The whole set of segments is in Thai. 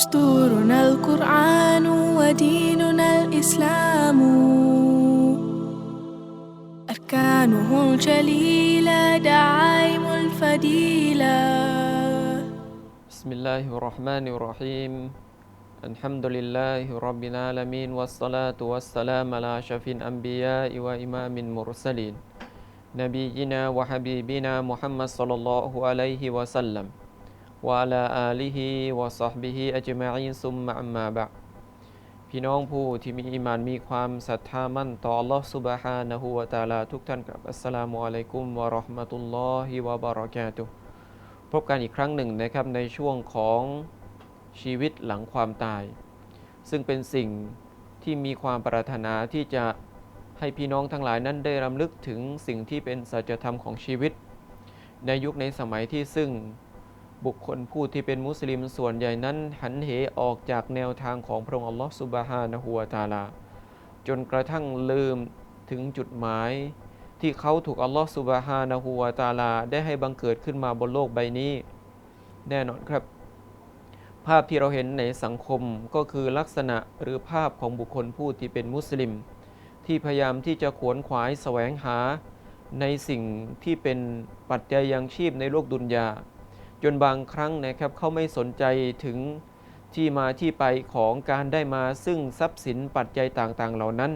دستورنا القرآن وديننا الإسلام. أركانه الجليلة دعائم الفديلة بسم الله الرحمن الرحيم. الحمد لله رب العالمين والصلاة والسلام على أشرف الأنبياء وإمام المرسلين. نبينا وحبيبنا محمد صلى الله عليه وسلم. วะลาอาลิฮิวะซอฮบิฮิอัจมาอินซุมมะมมบะพี่น้องผู้ที่มีอิมานมีความศรัทธามั่นต่อ Allah Subhanahu wa Taala ทุกท่านครับ assalamualaikum warahmatullahi wabarakatuh พบกันอีกครั้งหนึ่งนะครับในช่วงของชีวิตหลังความตาย ซึ่งเป็นสิ่งที่มีความปรารถนาที่จะให้พี่น้องทั้งหลายนั้นได้รำลึกถึงสิ่งที่เป็นสัจธรรมของชีวิต ในยุคในสมัยที่ซึ่ง บุคคลผู้ที่เป็นมุสลิมส่วนใหญ่นั้นหันเหออกจากแนวทางของพระองค์อัลลอฮฺสุบฮานะฮูวตาลา จนกระทั่งลืมถึงจุดหมาย ที่เขาถูกอัลลอฮฺสุบฮานะฮูวตาลา ได้ให้บังเกิดขึ้นมาบนโลกใบนี้ แน่นอนครับ ภาพที่เราเห็นในสังคมก็คือลักษณะหรือภาพของบุคคลผู้ที่เป็นมุสลิม ที่พยายามที่จะขวนขวายแสวงหาในสิ่งที่เป็นปัจจัยยังชีพในโลกดุนยา จนบางครั้งนะครับเขาไม่สนใจถึงที่มาที่ไปของการได้มาซึ่งทรัพย์สินปัจจัยต่างๆ เหล่านั้น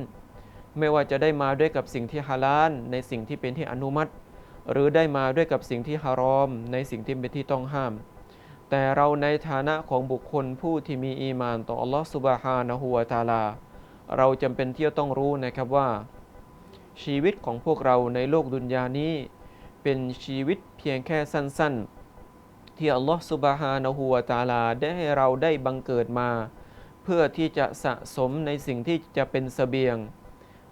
ไม่ว่าจะได้มาด้วยกับสิ่งที่ฮาลาลในสิ่งที่เป็นที่อนุมัติ หรือได้มาด้วยกับสิ่งที่ฮารอม ในสิ่งที่เป็นที่ต้องห้าม แต่เราในฐานะของบุคคลผู้ที่มีอีมานต่ออัลลอฮฺสุบฮานะฮูวะตาลา เราจำเป็นที่จะต้องรู้นะครับว่า ชีวิตของพวกเราในโลกดุนยานี้ เป็นชีวิตเพียงแค่สั้นๆ ที่อัลลอฮฺสุบฮานะฮูวะตาลาได้ให้เราได้บังเกิดมา เพื่อที่จะสะสมในสิ่งที่จะเป็นเสบียง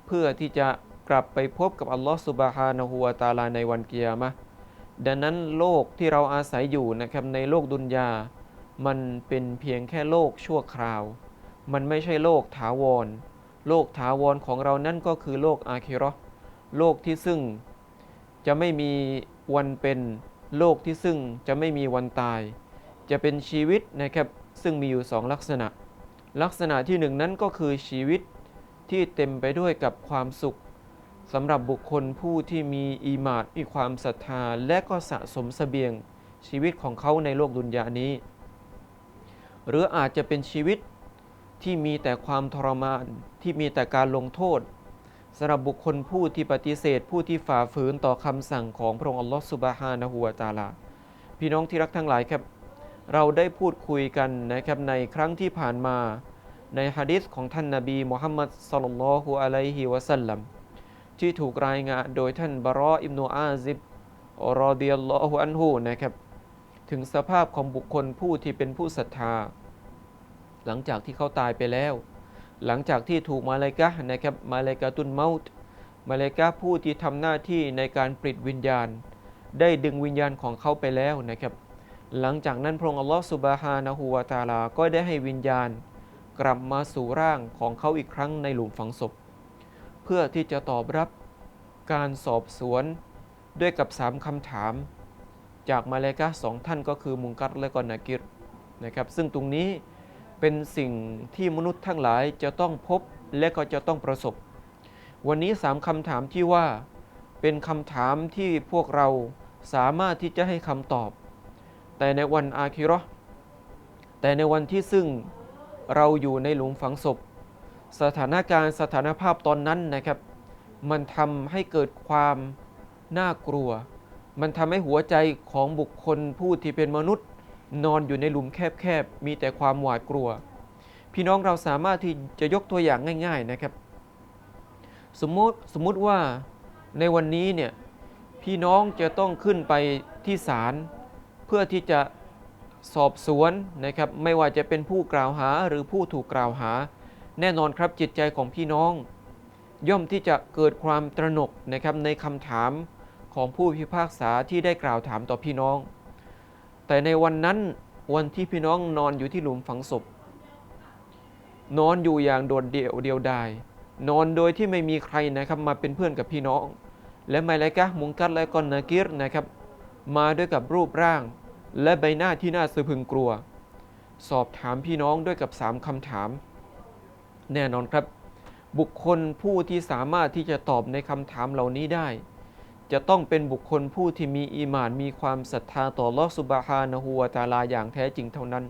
เพื่อที่จะกลับไปพบกับอัลลอฮฺสุบฮานะฮูวะตาลาในวันกิยามะดังนั้นโลกที่เราอาศัยอยู่นะครับในโลกดุนยา มันเป็นเพียงแค่โลกชั่วคราว มันไม่ใช่โลกถาวร โลกถาวรของเรานั่นก็คือโลกอาคิราะห์โลกที่ซึ่งจะไม่มีวันเป็น โลกที่ซึ่งจะไม่มีวันตาย จะเป็นชีวิตนะครับซึ่งมีอยู่สองลักษณะ ลักษณะที่หนึ่งนั้นก็คือชีวิตที่เต็มไปด้วยกับความสุขสำหรับบุคคลผู้ที่มีอีมาดมีความศรัทธา และก็สะสมเสบียงชีวิตของเขาในโลกดุนยานี้ หรืออาจจะเป็นชีวิตที่มีแต่ความทรมานที่มีแต่การลงโทษ สำหรับบุคคลผู้ที่ปฏิเสธผู้ที่ฝ่าฝืนต่อคำสั่งของพระองค์อัลลอฮฺสุบฮานะฮูวะตาลา พี่น้องที่รักทั้งหลายครับ เราได้พูดคุยกันนะครับในครั้งที่ผ่านมาในฮะดิษของท่านนาบีมุฮัมมัดสลลัลลอฮุอะลัยฮิวะสัลลัมที่ถูกรายงานโดยท่านบารออิบนุอาซิบรอดิยัลลอฮุอันฮูนะครับถึงสภาพของบุคคลผู้ที่เป็นผู้ศรัทธา หลังจากที่เขาตายไปแล้ว หลังจากที่ถูกมาเลกะนะครับมาเลกะตุนเมาต์มาเลกะผู้ที่ทำหน้าที่ในการปลิดวิญญาณ ได้ดึงวิญญาณของเขาไปแล้วนะครับ หลังจากนั้นพระองค์อัลลอฮฺสุบฮานะฮูวาตาลา ก็ได้ให้วิญญาณ กลับมาสู่ร่างของเขาอีกครั้งในหลุมฝังศพ เพื่อที่จะตอบรับการสอบสวนด้วยกับสามคำถาม จากมาเลกะสองท่านก็คือมุงกัดและก็นากิรนะครับ ซึ่งตรงนี้ เป็นสิ่งที่มนุษย์ทั้งหลายจะต้องพบและก็จะต้องประสบ วันนี้สามคำถามที่ว่า เป็นคำถามที่พวกเราสามารถที่จะให้คำตอบ แต่ในวันอาคิราะห์แต่ในวันที่ซึ่งเราอยู่ในหลุมฝังศพ สถานการณ์สถานภาพตอนนั้นนะครับ มันทำให้เกิดความน่ากลัว มันทำให้หัวใจของบุคคลผู้ที่เป็นมนุษย์ นอนอยู่ในหลุมแคบๆ มีแต่ความหวาดกลัว พี่น้องเราสามารถที่จะยกตัวอย่างง่าย ๆนะครับ สมมติสมมติว่าในวันนี้เนี่ยพี่น้องจะต้องขึ้นไปที่ศาลเพื่อที่จะสอบสวนนะครับ ไม่ว่าจะเป็นผู้กล่าวหาหรือผู้ถูกกล่าวหา แน่นอนครับจิตใจของพี่น้อง ย่อมที่จะเกิดความตระหนกนะครับในคำถามของผู้พิพากษาที่ได้กล่าวถามต่อพี่น้อง แต่ในวันนั้นวันที่พี่น้องนอนอยู่ที่หลุมฝังศพ นอนอยู่อย่างโดดเดี่ยวเดียวดาย นอนโดยที่ไม่มีใครนะครับมาเป็นเพื่อนกับพี่น้อง และมาเลกะมุงกัดและก็นนากิรนะครับ มาด้วยกับรูปร่าง และใบหน้าที่น่าสะพึงกลัว สอบถามพี่น้องด้วยกับ3คำถาม แน่นอนครับ บุคคลผู้ที่สามารถที่จะตอบในคำถามเหล่านี้ได้ จะต้องเป็นบุคคลผู้ที่มีอีหมานมีความศรัทธาต่อลอสุบฮานะฮูวตาลาอย่างแท้จริงเท่านั้น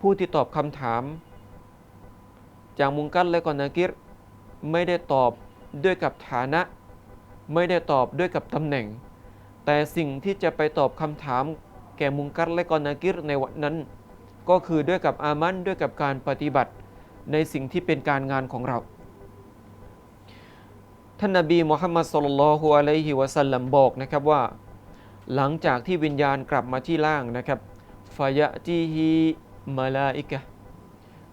ผู้ที่ตอบคำถาม จากมุงกัตและกอนากิรไม่ได้ตอบด้วยกับฐานะ ไม่ได้ตอบด้วยกับตำแหน่ง แต่สิ่งที่จะไปตอบคำถาม แก่มุงกัตและกอนากิรในวันนั้น ก็คือด้วยกับอามันด้วยกับการปฏิบัติ ในสิ่งที่เป็นการงานของเรา ท่านนบีมุฮัมมัดสุลลัลฮุอะลัยฮิวะสัลลัมบอกนะครับว่า หลังจากที่วิญญาณกลับมาที่ล่างนะครับฟายะจีฮีมาลาอิกะ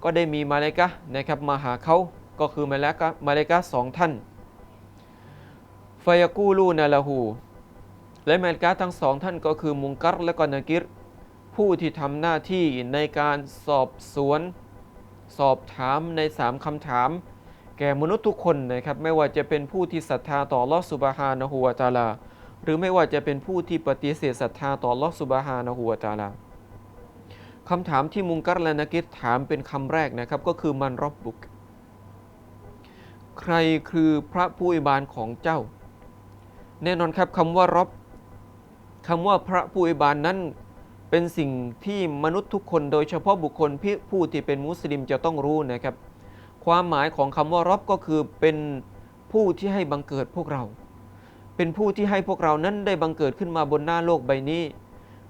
ก็ได้มีมาเลากะนะครับมาหาเขาก็คือมาเลากะมาเลากะสองท่านฟายะกูลูนาละหูและมาเลากะทั้งสองท่านก็คือมุงกัรและก็นากิรผู้ที่ทำหน้าที่ในการสอบสวน สอบถามในสามคำถาม แก่มนุษย์ทุกคนนะครับไม่ว่าจะเป็นผู้ที่ศรัทธาต่อลอสุบฮานะฮูวาตาลา หรือไม่ว่าจะเป็นผู้ที่ปฏิเสธศรัทธาต่อลอสุบฮานะฮูวาตาลาคำถามที่มุงกัรและนักิดถามเป็นคำแรกนะครับก็คือมันรบบุก ใครคือพระผู้อิบานของเจ้า แน่นอนครับคำว่ารบคำว่าพระผู้อิบานนั้นเป็นสิ่งที่มนุษย์ทุกคนโดยเฉพาะบุคคลผู้ที่เป็นมุสลิมจะต้องรู้นะครับ ความหมายของคำว่ารับก็คือเป็นผู้ที่ให้บังเกิดพวกเรา เป็นผู้ที่ให้พวกเรานั้นได้บังเกิดขึ้นมาบนหน้าโลกใบนี้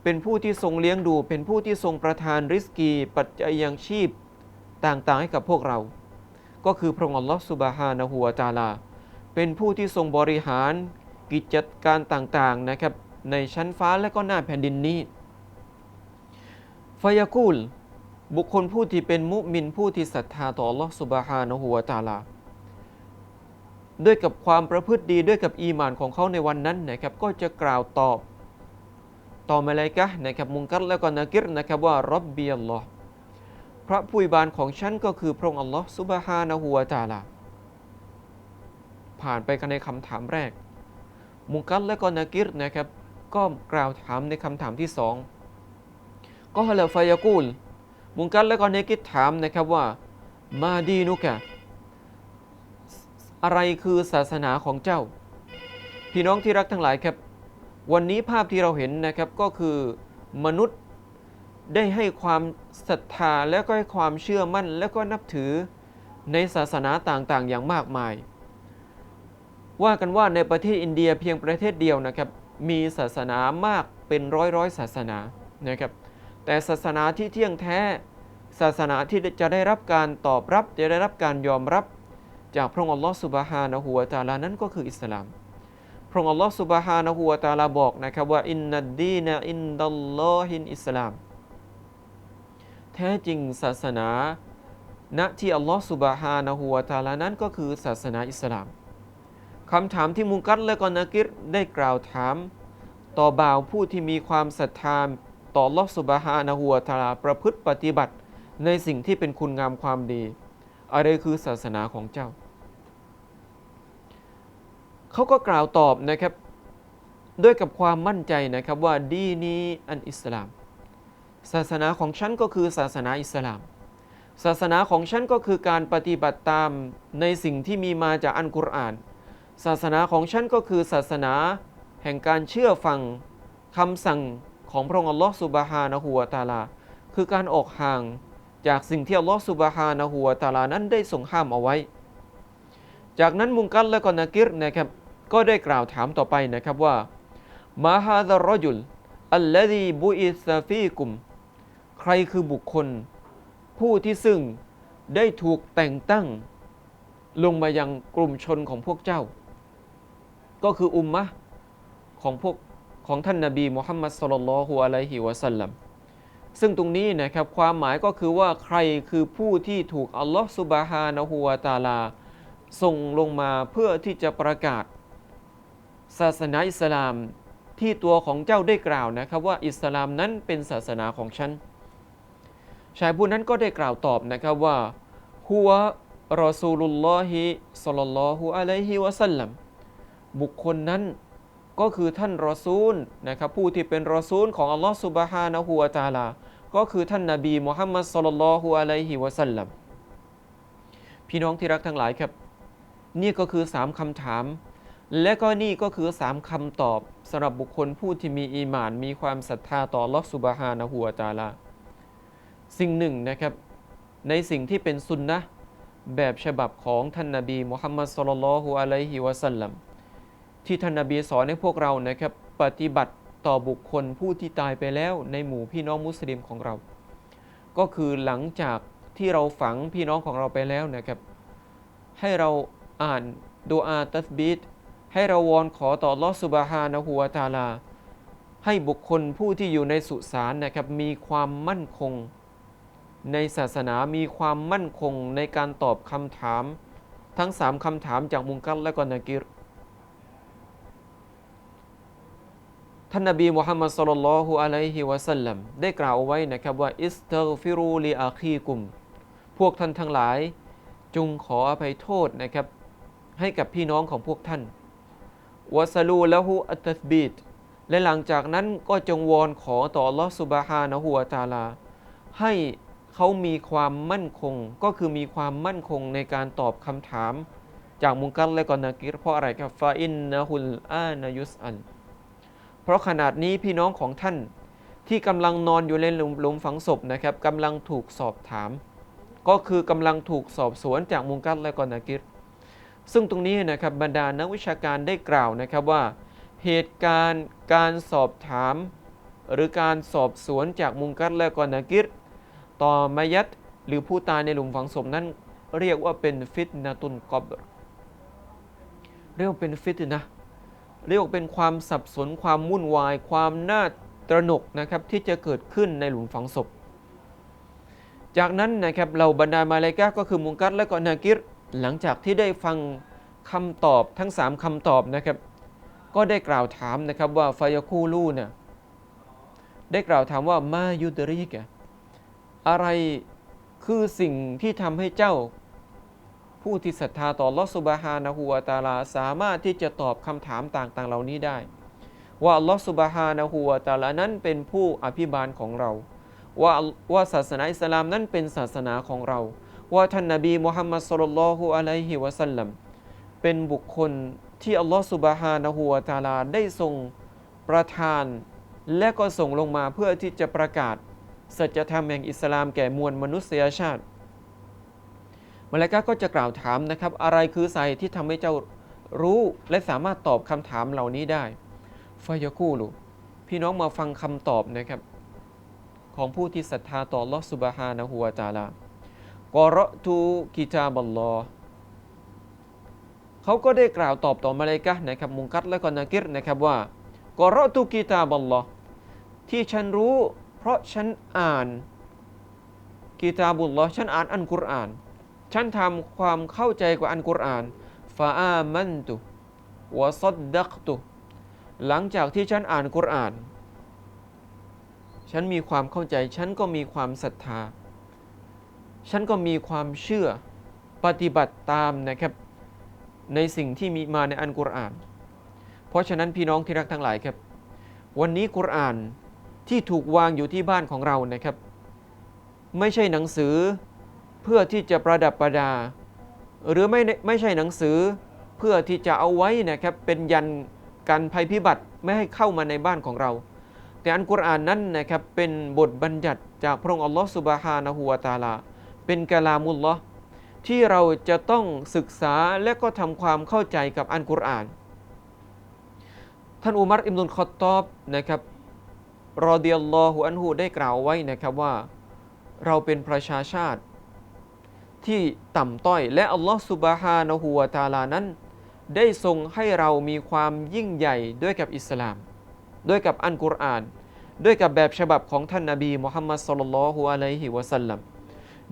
เป็นผู้ที่ทรงเลี้ยงดู เป็นผู้ที่ทรงประทานริสกี ปัจจัยยังชีพต่างๆให้กับพวกเรา ก็คือพระองค์อัลลอฮฺสุบฮานะฮูวาตาลา เป็นผู้ที่ทรงบริหารกิจการต่างๆนะครับในชั้นฟ้าและก็หน้าแผ่นดินนี้ฟายากูล บุคคลผู้ที่เป็นมุมินผู้ที่ศรัทธาต่อ Allah Subhanahu wa Ta'ala ด้วยกับความประพฤติดีด้วยกับอีหมานของเขาในวันนั้นนะครับก็จะกล่าวตอบต่อมาเลยกะนะครับมุงกัดแล้วก็นากิรนะครับว่ารับเบีอัลลอพระผู้อิบานของฉันก็คือพระองค์อัลลอฮ์ Subhanahu wa Ta'ala ผ่านไปกันในคำถามแรก มุงกัดและก็นากิรนะครับ ก็กล่าวถามในคำถามที่สองก็ฮะลฟายากูล มุงกัดและก็เนกิดถามนะครับว่ามาดีนุกะอะไรคือศาสนาของเจ้า พี่น้องที่รักทั้งหลายครับ วันนี้ภาพที่เราเห็นนะครับก็คือมนุษย์ได้ให้ความศรัทธาและก็ให้ความเชื่อมั่น และก็นับถือในศาสนาต่างๆ อย่างมากมาย ว่ากันว่าในประเทศอินเดียเพียงประเทศเดียวนะครับ มีศาสนามากเป็นร้อยร้อยศาสนานะครับ แต่ศาสนาที่เที่ยงแท้ ศาสนาที่จะได้รับการตอบรับ จะได้รับการยอมรับ จากพระองค์อัลลอฮฺสุบฮานะฮูวะตาลานั้นก็คืออิสลาม พระองค์อัลลอฮฺสุบฮานะฮูวะตาลาบอกนะครับว่าอินนัดดีนอินดัลลอฮินอิสลาม แท้จริงศาสนาณที่อัลลอฮฺสุบฮานะฮูวะตาลานั้นก็คือศาสนาอิสลามคำถามที่มุงกัดและก็นักิรได้กล่าวถาม ต่อบ่าวผู้ที่มีความศรัทธา ต่อลอสุบฮานะฮูวะตาลาประพฤติปฏิบัติในสิ่งที่เป็นคุณงามความดี อะไรคือศาสนาของเจ้า เขาก็กล่าวตอบนะครับ ด้วยกับความมั่นใจนะครับว่าดีนี้อันอิสลาม ศาสนาของฉันก็คือศาสนาอิสลาม ศาสนาของฉันก็คือการปฏิบัติตามในสิ่งที่มีมาจากอันกุรอาน ศาสนาของฉันก็คือศาสนาแห่งการเชื่อฟังคำสั่ง ของพระองค์อัลลอฮฺสุบฮานะฮูวตาลา คือการออกห่างจากสิ่งที่อัลลอฮฺสุบฮานะฮูวตาลานั้นได้ทรงห้ามเอาไว้ จากนั้นมุงกัลและก็นักิรนะครับก็ได้กล่าวถามต่อไปนะครับว่ามาฮาดารจุลอัลลดีบุอิสฟีกุม ใครคือบุคคล ผู้ที่ซึ่งได้ถูกแต่งตั้ง ลงมายังกลุ่มชนของพวกเจ้า ก็คืออุมมะของพวก ของท่านนาบีมุฮัมมัดสุลลัลฮุอะลัยฮิวะสัลลัมซึ่งตรงนี้นะครับความหมายก็คือว่าใครคือผู้ที่ถูกอัลลอฮฺสุบฮานะฮูวาตาลาส่งลงมาเพื่อที่จะประกาศ ศาสนาอิสลามที่ตัวของเจ้าได้กล่าวนะครับ ว่าอิสลามนั้นเป็นศาสนาของฉันชายผู้นั้นก็ได้กล่าวตอบนะครับว่าฮุวรอซูลุลลอฮิสลลัลลอฮุอะลัยฮิวะสัลลัมบุคคลนั้น ก็คือท่านรอซูลนะครับผู้ที่เป็นรอซูลของอัลลอฮฺสุบฮานะฮูวะตาลา ก็คือท่านนาบีมุฮัมมัดสุลลัลลอฮุอะลัยฮิวะสัลลัมพี่น้องที่รักทั้งหลายครับ นี่ก็คือสามคำถาม และก็นี่ก็คือสามคำตอบสำหรับบุคคลผู้ที่มีอีหมาน มีความศรัทธาต่ออัลลอฮ์สุบฮานะฮูวะตาลา สิ่งหนึ่งนะครับ ในสิ่งที่เป็นสุนนะแบบฉบับของท่านนาบีมุฮัมมัดสุลลัลลอฮุอะลัยฮิวะสัลลัม ที่ท่านนาบีสอนให้พวกเรานะครับปฏิบัติต่อบุคคลผู้ที่ตายไปแล้วในหมู่พี่น้องมุสลิมของเรา ก็คือหลังจากที่เราฝังพี่น้องของเราไปแล้วนะครับ ให้เราอ่านดูอาตัสบีดให้เราวอนขอต่อลอสุบฮานะฮูวตาลา ให้บุคคลผู้ที่อยู่ในสุสานนะครับมีความมั่นคง ในศาสนามีความมั่นคงในการตอบคำถาม ทั้งสามคำถามจากมุงกัลและก็นากิร ท่านนบีมุฮัมมัดสุลลัลลอฮุอะลัยฮิวะสัลลัมได้กล่าวไว้นะครับว่าอิสตัฆฟิรูลีอาคีกุม พวกท่านทั้งหลาย จงขออภัยโทษนะครับ ให้กับพี่น้องของพวกท่านวะซาลูละหูอัตตสบีดและหลังจากนั้นก็จงวอนขอต่อลอสุบฮานะฮูวตาลา ให้เขามีความมั่นคง ก็คือมีความมั่นคงในการตอบคำถาม จากมุงกัลและก็นากิรเพราะอะไรครับฟาอินนะฮุลอานายุสอัน เพราะขนาดนี้พี่น้องของท่านที่กำลังนอนอยู่ในหลุมลมฝังศพนะครับกำลังถูกสอบถาม ก็คือกำลังถูกสอบสวนจากมุงกัดและกอนากิรซึ่งตรงนี้นะครับบรรดานักวิชาการได้กล่าวนะครับว่า เหตุการณ์การสอบถาม หรือการสอบสวนจากมุงกัดและกอนากิรต่อมายัดหรือผู้ตายในหลุมฝังศพนั้น เรียกว่าเป็นฟิตนาตุนกอบรเรียกว่าเป็นฟิตนะ เรียกเป็นความสับสนความวุ่นวาย ความน่าตระหนกนะครับที่จะเกิดขึ้นในหลุมฝังศพ จากนั้นนะครับเราบรรดามาเลายกาก็คือมุงกัดและก็นากิรหลังจากที่ได้ฟังคำตอบทั้ง 3คำตอบนะครับ ก็ได้กล่าวถามนะครับว่าฟายคูลูเนี่ยได้กล่าวถามว่ามายุดริกะอะไรคือสิ่งที่ทำให้เจ้า ผู้ที่ศรัทธาต่อลอสุบฮานะฮูวาตาลาสามารถที่จะตอบคำถามต่างๆ เหล่านี้ได้ ว่าลอสุบฮานะฮูวาตาลานั้นเป็นผู้อภิบาลของเรา ว่าว่าศาสนาอิสลามนั้นเป็นศาสนาของเรา ว่าท่านนบีมุฮัมมัดสุลลัลลอฮุอะลัยฮิวะสัลลัมเป็นบุคคลที่อัลลอฮฺสุบฮานะฮูวาตาลาได้ทรงประทาน และก็ส่งลงมาเพื่อที่จะประกาศสัจธรรมแห่งอิสลามแก่มวลมนุษยชาติ มาลากาก็จะกล่าวถามนะครับ อะไรคือสาเหตุที่ทำให้เจ้ารู้และสามารถตอบคำถามเหล่านี้ได้ฟายกูลูพี่น้องมาฟังคำตอบนะครับ ของผู้ที่ศรัทธาต่อลอสุบฮานะฮูวาตาลากอรตูกิตาบัลลอฮ์เขาก็ได้กล่าวตอบต่อมาเลกะนะครับมุงกัดและก็นากิรนะครับว่ากอรตูกิตาบัลลอฮ์ที่ฉันรู้ เพราะฉันอ่านกิตาบุลลอฮ์ฉันอ่านอันกุรอาน ฉันทำความเข้าใจกับอันกุรอานฟาอามันตุวะซัดดักตุหลังจากที่ฉันอ่านกุรอาน ฉันมีความเข้าใจ ฉันก็มีความศรัทธา ฉันก็มีความเชื่อปฏิบัติตามนะครับในสิ่งที่มีมาในอันกุรอาน เพราะฉะนั้นพี่น้องที่รักทั้งหลายครับ วันนี้กุรอานที่ถูกวางอยู่ที่บ้านของเรานะครับ ไม่ใช่หนังสือ เพื่อที่จะประดับประดา หรือไม่ไม่ใช่หนังสือ เพื่อที่จะเอาไว้นะครับเป็นยันกันภัยพิบัติไม่ให้เข้ามาในบ้านของเรา แต่อันกุรอานนั้นนะครับเป็นบทบัญญัติจากพระองค์อัลลอฮฺสุบฮานะฮูวาตาลา เป็นกะลามุลลอฮ์ที่เราจะต้องศึกษาและก็ทำความเข้าใจกับอันกุรอาน ท่านอุมัรอิมรุนคอตตอบนะครับรอเดียลลอฮุอันฮูได้กล่าวไว้นะครับว่า เราเป็นประชาชาติ ที่ต่ำต้อย และอัลลอฮฺสุบฮานะฮูวาตาลานั้น ได้ทรงให้เรามีความยิ่งใหญ่ด้วยกับอิสลาม ด้วยกับอันกุรอาน ด้วยกับแบบฉบับของท่านนาบีมุฮัมมัดสุลลัลฮุอะลัยฮิวะสัลลัม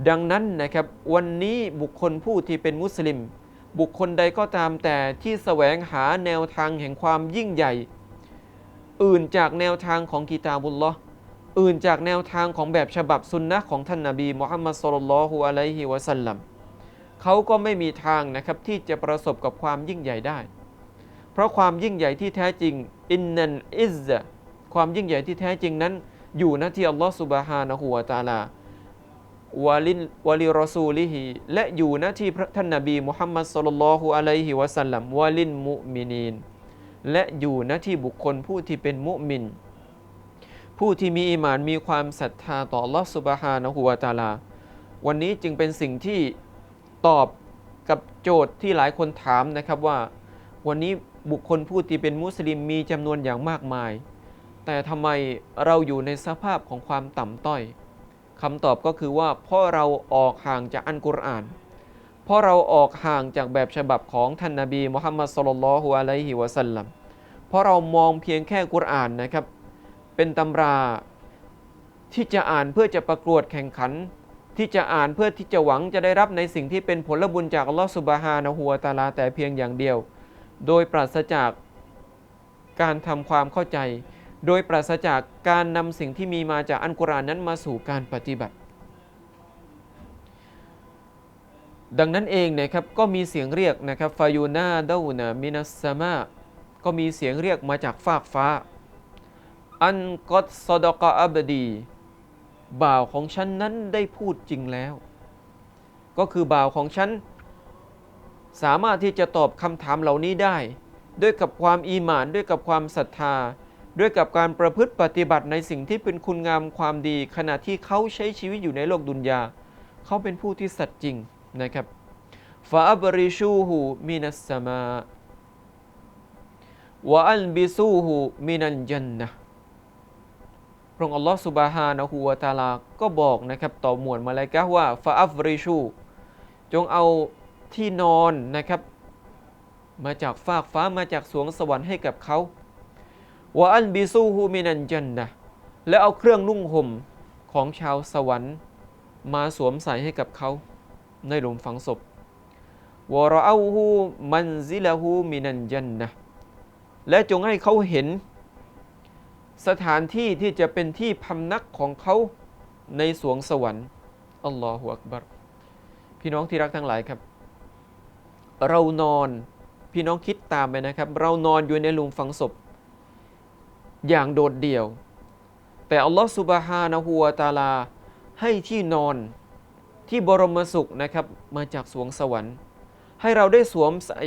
ดังนั้นนะครับวันนี้บุคคลผู้ที่เป็นมุสลิม บุคคลใดก็ตามแต่ที่แสวงหาแนวทางแห่งความยิ่งใหญ่ อื่นจากแนวทางของกีตาบุลลอ์ อื่นจากแนวทางของแบบฉบับสุนนะของท่านนาบีมุฮัมมัดสุลลัลฮุอะลัยฮิวะสัลลัมเขาก็ไม่มีทางนะครับที่จะประสบกับความยิ่งใหญ่ได้ เพราะความยิ่งใหญ่ที่แท้จริงอินนันอิซความยิ่งใหญ่ที่แท้จริงนั้น อยู่ณที่อัลลอฮ์สุบฮานะฮูวะตาลาวาลินวาลิรอซูลิฮิและอยู่ณที่พระท่านนบีมุฮัมมัดสุลลัลฮุอะลัยฮิวะสัลลัมวาลินมุมินีนและอยู่ณที่บุคคลผู้ที่เป็นมุมิน ผู้ที่มีอีหมานมีความศรัทธาต่อลอสุบฮานะฮูวะตาลา วันนี้จึงเป็นสิ่งที่ตอบกับโจทย์ที่หลายคนถามนะครับว่า วันนี้บุคคลผู้ที่เป็นมุสลิมมีจำนวนอย่างมากมาย แต่ทำไมเราอยู่ในสภาพของความต่ำต้อยคำตอบก็คือว่าเพราะเราออกห่างจากอันกุรอาน เพราะเราออกห่างจากแบบฉบับของท่านนาบีมุฮัมมัดสุลลัลฮุอะลัยฮิวะสัลลัมเพราะเรามองเพียงแค่กุรอานนะครับ เป็นตำราที่จะอ่านเพื่อจะประกวดแข่งขัน ที่จะอ่านเพื่อที่จะหวังจะได้รับในสิ่งที่เป็นผลบุญจากอัลลอฮฺสุบฮานะฮูวตาลาแต่เพียงอย่างเดียว โดยปราศจากการทำความเข้าใจ โดยปราศจากการนำสิ่งที่มีมาจากอันกุรานนั้นมาสู่การปฏิบัติ ดังนั้นเองนะครับก็มีเสียงเรียกนะครับฟายูนาดานามินัสซามาก็มีเสียงเรียกมาจากฟากฟ้า อันกอดซอดกะอับดี บ่าวของฉันนั้นได้พูดจริงแล้ว ก็คือบ่าวของฉัน สามารถที่จะตอบคำถามเหล่านี้ได้ ด้วยกับความอีหมานด้วยกับความศรัทธา ด้วยกับการประพฤติปฏิบัติในสิ่งที่เป็นคุณงามความดี ขณะที่เขาใช้ชีวิตอยู่ในโลกดุนยา เขาเป็นผู้ที่สัตย์จริงนะครับฟาอับริชูฮูมินัสสมาวะอัลบิซูฮูมินันจันนะห์ ระองค์อัลลอฮฺสุบฮานะฮูวะตาลาก็บอกนะครับต่อหมวดมาลายกะว่าฟาอัฟริชู จงเอาที่นอนนะครับ มาจากฟากฟ้ามาจากสวงสวรรค์ให้กับเขาวะอันบิซูฮูมินันจันนะและเอาเครื่องนุ่งห่มของชาวสวรรค์มาสวมใส่ให้กับเขา ในหลุมฝังศพวะรออาฮูมันซิละฮูมินันจันนะและจงให้เขาเห็น สถานที่ที่จะเป็นที่พำนักของเขาในสวงสวรรค์อัลลอฮฺอักบัรพี่น้องที่รักทั้งหลายครับ เรานอนพี่น้องคิดตามไปนะครับ เรานอนอยู่ในหลุมฝังศพ อย่างโดดเดี่ยว แต่อัลลอฮฺสุบฮานะฮูวะตาลาให้ที่นอนที่บรมสุขนะครับมาจากสวงสวรรค์ ให้เราได้สวมใส่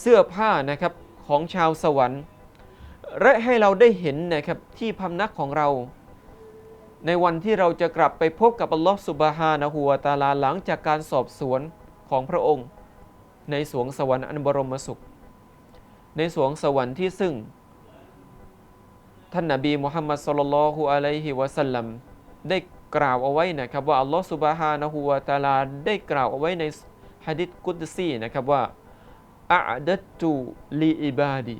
เสื้อผ้านะครับของชาวสวรรค์ และให้เราได้เห็นนะครับที่พำนักของเรา ในวันที่เราจะกลับไปพบกับอัลลอฮฺสุบฮานะฮูวตาลาหลังจากการสอบสวนของพระองค์ ในสวงสวรรค์อันบรมสุข ในสวงสวรรค์ที่ซึ่ง ท่านนบีมุฮัมมัดสุลลัลลอฮุอะลัยฮิวะสัลลัมได้กล่าวเอาไว้นะครับว่าอัลลอฮฺสุบฮานะฮูวะตาลาได้กล่าวเอาไว้ในฮะดิษกุดซีนะครับว่าอาดัตตุลีอิบาดี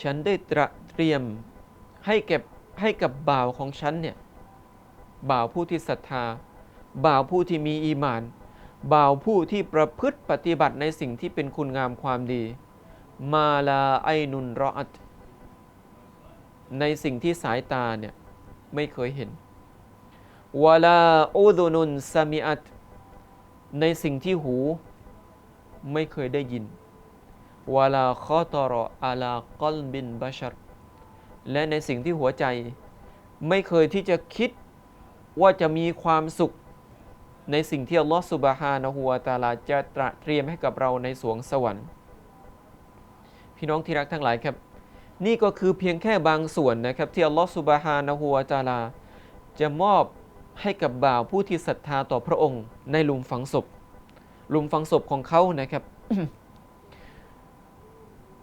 ฉันได้ตระเตรียมให้เก็บให้กับบ่าวของฉันเนี่ยบ่าวผู้ที่ศรัทธา บ่าวผู้ที่มีอีมาน บ่าวผู้ที่ประพฤติปฏิบัติในสิ่งที่เป็นคุณงามความดี มาลาไอนุนรออัตในสิ่งที่สายตาเนี่ยไม่เคยเห็นวาลาอูดุนุนซามิอัตในสิ่งที่หูไม่เคยได้ยิน วาลาคอตอรออาลากอลบินบาชัรและในสิ่งที่หัวใจ ไม่เคยที่จะคิดว่าจะมีความสุข ในสิ่งที่อัลลอฮฺสุบฮานะฮูวตาลาจะตระเตรียมให้กับเราในสวงสวรรค์ พี่น้องที่รักทั้งหลายครับ นี่ก็คือเพียงแค่บางส่วนนะครับที่อัลลอฮฺสุบฮานะฮูวตาลา จะมอบให้กับบ่าวผู้ที่ศรัทธาต่อพระองค์ ในหลุมฝังศพหลุมฝังศพของเขานะครับ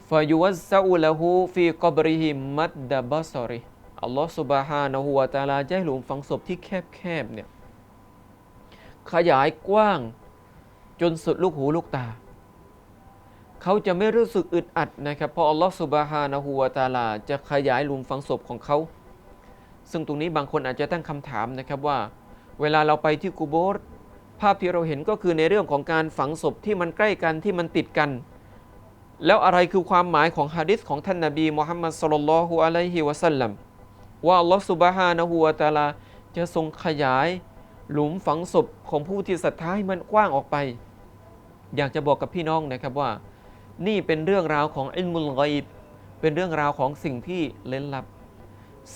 ฟายุวัซาอุละฮูฟีกอบริฮิมัดดะบัสอริอัลลอฮฺสุบฮานะฮูวะตาลาจะให้หลุมฝังศพที่แคบๆเนี่ยขยายกว้างจนสุดลูกหูลูกตา เขาจะไม่รู้สึกอึดอัดนะครับ เพราะอัลลอฮฺสุบฮานะฮูวะตาลาจะขยายหลุมฝังศพของเขา ซึ่งตรงนี้บางคนอาจจะตั้งคำถามนะครับว่า เวลาเราไปที่กูโบสภาพที่เราเห็นก็คือในเรื่องของการฝังศพที่มันใกล้กันที่มันติดกัน แล้วอะไรคือความหมายของฮะดิษของท่านนาบีมุฮัมมัดสุลลัลฮุอะลัยฮิวะสัลลัมว่าอัลลอฮฺสุบฮานะฮูวะตะอาลาจะทรงขยายหลุมฝังศพของผู้ที่ศรัทธาให้มันกว้างออกไป อยากจะบอกกับพี่น้องนะครับว่า นี่เป็นเรื่องราวของอิลมุลกอยบเป็นเรื่องราวของสิ่งที่เล้นลับ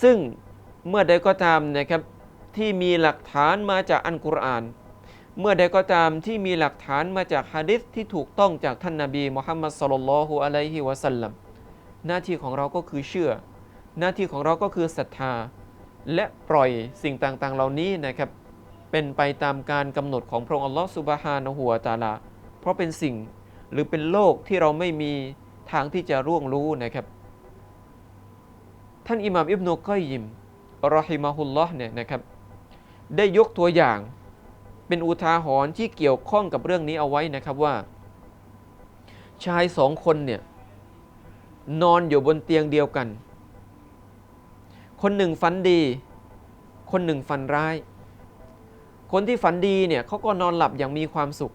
ซึ่งเมื่อใดก็ตามนะครับที่มีหลักฐานมาจากอันกุรอาน เมื่อใดก็ตามที่มีหลักฐานมาจากฮะดิษที่ถูกต้องจากท่านนาบีมุฮัมมัดสลลัลลอฮุอะลัยฮิวะสัลลัมหน้าที่ของเราก็คือเชื่อ หน้าที่ของเราก็คือศรัทธา และปล่อยสิ่งต่างๆ เหล่านี้นะครับเป็นไปตามการกำหนดของพระองค์อัลลอฮฺสุบฮานะฮูวตาลา เพราะเป็นสิ่งหรือเป็นโลกที่เราไม่มีทางที่จะร่วงรู้นะครับ ท่านอิหม่ามอิบนุกอยยิมรอฮิมะฮุลลอฮ์เนี่ยนะครับได้ยกตัวอย่าง เป็นอุทาหรณ์ที่เกี่ยวข้องกับเรื่องนี้เอาไว้นะครับว่า ชายสองคนเนี่ยนอนอยู่บนเตียงเดียวกัน คนหนึ่งฝันดี คนหนึ่งฝันร้าย คนที่ฝันดีเนี่ยเขาก็นอนหลับอย่างมีความสุข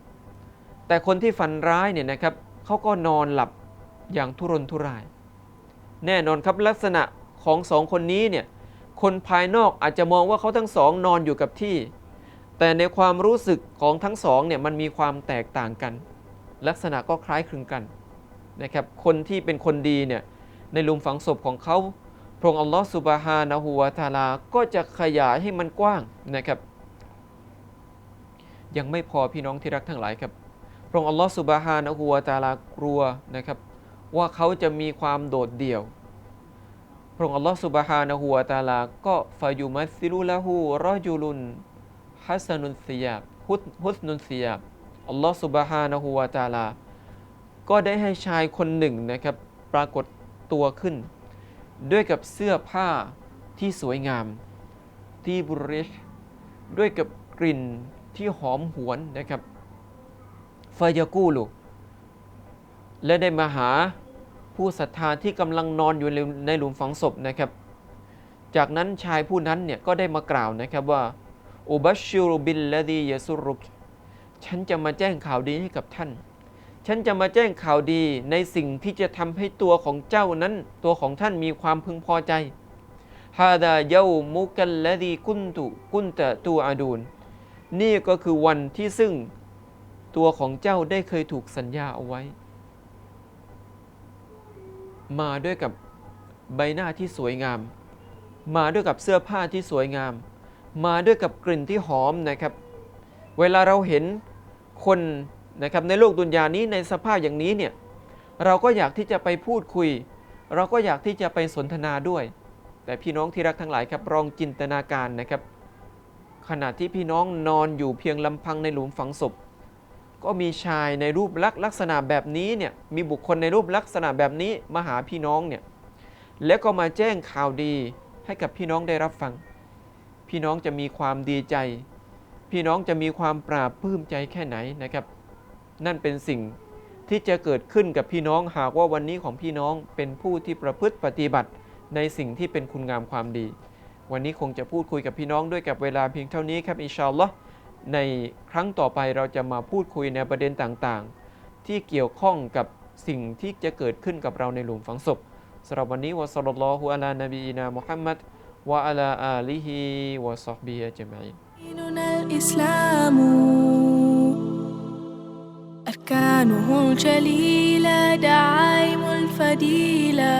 แต่คนที่ฝันร้ายเนี่ยนะครับเขาก็นอนหลับอย่างทุรนทุราย แน่นอนครับลักษณะของสองคนนี้เนี่ยคนภายนอกอาจจะมองว่าเขาทั้งสองนอนอยู่กับที่ แต่ในความรู้สึกของทั้งสองเนี่ยมันมีความแตกต่างกัน ลักษณะก็คล้ายคลึงกันนะครับคนที่เป็นคนดีเนี่ยในหลุมฝังศพของเขาพระองค์อัลลอฮฺสุบฮานะฮูวาตาลาก็จะขยายให้มันกว้างนะครับ ยังไม่พอพี่น้องที่รักทั้งหลายครับพระองค์อัลลอฮฺสุบฮานะฮูวาตาลากลัวนะครับ ว่าเขาจะมีความโดดเดี่ยวพระองค์อัลลอฮฺสุบฮานะฮูวาตาลาก็ฟายุมัสซิลุละฮูรอจุลุน ฮัสนุนซียาบฮุสฮุสนุนซียาบอัลลอฮฺสุบฮานะฮูวาตาลา ก็ได้ให้ชายคนหนึ่งนะครับปรากฏตัวขึ้น ด้วยกับเสื้อผ้าที่สวยงาม ที่บุริชด้วยกับกลิ่นที่หอมหวนนะครับฟายากูลูและได้มาหาผู้ศรัทธาที่กำลังนอนอยู่ในหลุมฝังศพนะครับ จากนั้นชายผู้นั้นเนี่ยก็ได้มากล่าวนะครับว่า อุบัชชิรุบิลละดียสุรุกฉันจะมาแจ้งข่าวดีให้กับท่าน ฉันจะมาแจ้งข่าวดีในสิ่งที่จะทำให้ตัวของเจ้านั้น ตัวของท่านมีความพึงพอใจฮาดาเยามุกัลละดีกุนตุกุนตะตูอาดูนนี่ก็คือวันที่ซึ่งตัวของเจ้าได้เคยถูกสัญญาเอาไว้ มาด้วยกับใบหน้าที่สวยงาม มาด้วยกับเสื้อผ้าที่สวยงาม มาด้วยกับกลิ่นที่หอมนะครับ เวลาเราเห็นคนนะครับในโลกดุนยานี้ในสภาพอย่างนี้เนี่ยเราก็อยากที่จะไปพูดคุย เราก็อยากที่จะไปสนทนาด้วย แต่พี่น้องที่รักทั้งหลายครับลองจินตนาการนะครับ ขณะที่พี่น้องนอนอยู่เพียงลำพังในหลุมฝังศพ ก็มีชายในรูปลักษณ์ลักษณะแบบนี้เนี่ยมีบุคคลในรูปลักษณะแบบนี้มาหาพี่น้องเนี่ยแล้วก็มาแจ้งข่าวดีให้กับพี่น้องได้รับฟัง พี่น้องจะมีความดีใจ พี่น้องจะมีความปราบปลื้มใจแค่ไหนนะครับ นั่นเป็นสิ่งที่จะเกิดขึ้นกับพี่น้องหากว่าวันนี้ของพี่น้องเป็นผู้ที่ประพฤติปฏิบัติในสิ่งที่เป็นคุณงามความดี วันนี้คงจะพูดคุยกับพี่น้องด้วยกับเวลาเพียงเท่านี้ครับอินชาอัลลอฮ์ในครั้งต่อไปเราจะมาพูดคุยในประเด็นต่างๆ ที่เกี่ยวข้องกับสิ่งที่จะเกิดขึ้นกับเราในหลุมฝังศพสำหรับวันนี้วะซัลลัลลอฮุอะลานบีนามุฮัมมัด وعلى آله وصحبه أجمعين. ديننا الإسلام أركانه الجليلة دعائم الفديلة